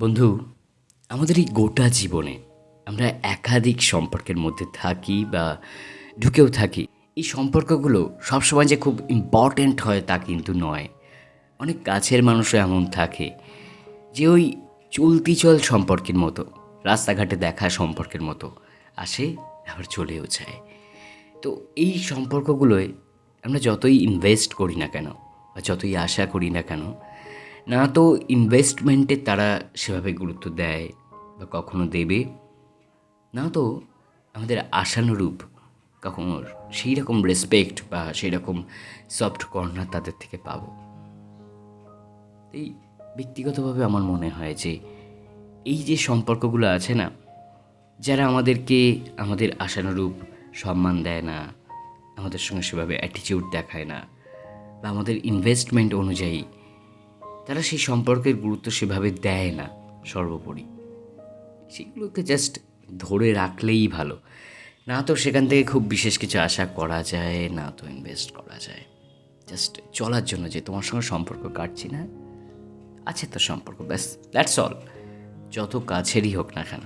বন্ধু, আমাদের এই গোটা জীবনে আমরা একাধিক সম্পর্কের মধ্যে থাকি বা ঢুকেও থাকি। এই সম্পর্কগুলো সবসময় যে খুব ইম্পর্ট্যান্ট হয় তা কিন্তু নয়। অনেক কাছের মানুষও এমন থাকে যে ওই চলতি চল সম্পর্কের মতো, রাস্তাঘাটে দেখা সম্পর্কের মতো আসে, আবার চলেও যায়। তো এই সম্পর্কগুলোয় আমরা যতই ইনভেস্ট করি না কেন বা যতই আশা করি না কেন না তো ইনভেস্টমেন্টে তারা সেভাবে গুরুত্ব দেয় বা কখনো দেবে। না তো আমাদের আশানুরূপ কখনো সেই রকম রেসপেক্ট বা সেই রকম সফট কর্নার তাদের থেকে পাবো। এই ব্যক্তিগতভাবে আমার মনে হয় যে এই যে সম্পর্কগুলো আছে না, যারা আমাদেরকে আমাদের আশানুরূপ সম্মান দেয় না, আমাদের সঙ্গে সেভাবে অ্যাটিটিউড দেখায় না বা আমাদের ইনভেস্টমেন্ট অনুযায়ী তারা সেই সম্পর্কের গুরুত্ব সেভাবে দেয় না, সর্বোপরি। সেগুলোকে জাস্ট ধরে রাখলেই ভালো। না তো সেখান থেকে খুব বিশেষ কিছু আশা করা যায়, না তো ইনভেস্ট করা যায়। জাস্ট চলার জন্য যে তোমার সঙ্গে সম্পর্ক কাটছি না, আছে তো সম্পর্ক, ব্যাস দ্যাটস অল যত কাছেরই হোক না কেন।